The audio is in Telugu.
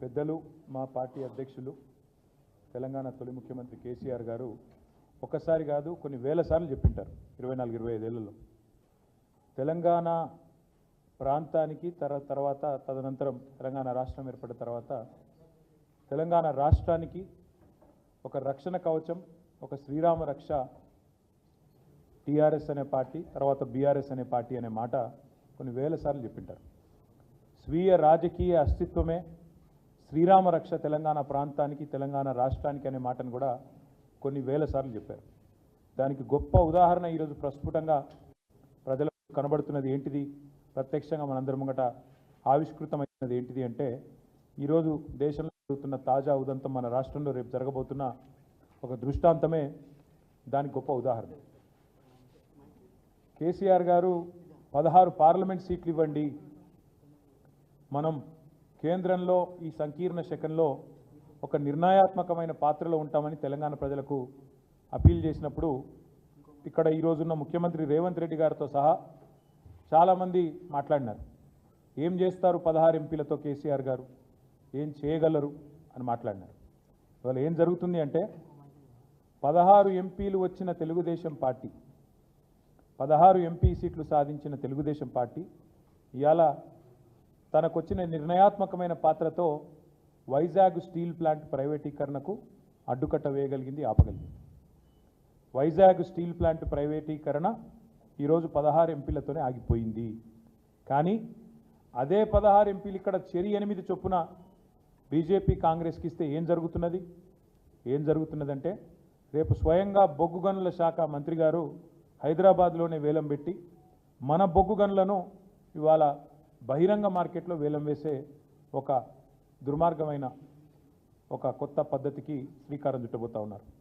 పెద్దలు మా పార్టీ అధ్యక్షులు తెలంగాణ తొలి ముఖ్యమంత్రి కేసీఆర్ గారు ఒకసారి కాదు కొన్ని వేల సార్లు చెప్పింటారు ఇరవై నాలుగు ఇరవై ఐదేళ్ళలో తెలంగాణ ప్రాంతానికి తర తర్వాత తదనంతరం తెలంగాణ రాష్ట్రం ఏర్పడిన తర్వాత తెలంగాణ రాష్ట్రానికి ఒక రక్షణ కవచం ఒక శ్రీరామ రక్ష టీఆర్ఎస్ అనే పార్టీ తర్వాత బీఆర్ఎస్ అనే పార్టీ అనే మాట కొన్ని వేల సార్లు చెప్పింటారు. స్వీయ రాజకీయ అస్తిత్వమే శ్రీరామ రక్ష తెలంగాణ ప్రాంతానికి తెలంగాణ రాష్ట్రానికి అనే మాటను కూడా కొన్ని వేల సార్లు చెప్పారు. దానికి గొప్ప ఉదాహరణ ఈరోజు ప్రస్ఫుటంగా ప్రజలకు కనబడుతున్నది ఏంటిది? ప్రత్యక్షంగా మనందరి ముంగట ఆవిష్కృతమైనది ఏంటిది అంటే ఈరోజు దేశంలో జరుగుతున్న తాజా ఉదంతం మన రాష్ట్రంలో రేపు జరగబోతున్న ఒక దృష్టాంతమే దానికి గొప్ప ఉదాహరణ. కేసీఆర్ గారు పదహారు పార్లమెంట్ సీట్లు ఇవ్వండి మనం కేంద్రంలో ఈ సంకీర్ణ శకంలో ఒక నిర్ణయాత్మకమైన పాత్రలో ఉంటామని తెలంగాణ ప్రజలకు అపీల్ చేసినప్పుడు ఇక్కడ ఈరోజున్న ముఖ్యమంత్రి రేవంత్ రెడ్డి గారితో సహా చాలామంది మాట్లాడినారు. ఏం చేస్తారు పదహారు ఎంపీలతో కేసీఆర్ గారు? ఏం చేయగలరు? అని మాట్లాడినారు. ఇవాళ ఏం జరుగుతుంది అంటే పదహారు ఎంపీలు వచ్చిన తెలుగుదేశం పార్టీ పదహారు ఎంపీ సీట్లు సాధించిన తెలుగుదేశం పార్టీ ఇవాళ తనకొచ్చిన నిర్ణయాత్మకమైన పాత్రతో వైజాగ్ స్టీల్ ప్లాంట్ ప్రైవేటీకరణకు అడ్డుకట్ట వేయగలిగింది ఆపగలిగింది. వైజాగ్ స్టీల్ ప్లాంట్ ప్రైవేటీకరణ ఈరోజు పదహారు ఎంపీలతోనే ఆగిపోయింది. కానీ అదే పదహారు ఎంపీలు ఇక్కడ చెరి ఎనిమిది చొప్పున బీజేపీ కాంగ్రెస్కి ఇస్తే ఏం జరుగుతున్నది? ఏం జరుగుతున్నదంటే రేపు స్వయంగా బొగ్గు గనుల శాఖ మంత్రి గారు హైదరాబాద్లోనే వేలం పెట్టి మన బొగ్గు గనులను ఇవాళ బహిరంగ మార్కెట్లో వేలం వేసే ఒక దుర్మార్గమైన ఒక కొత్త పద్ధతికి శ్రీకారం చుట్టబోతా ఉన్నారు.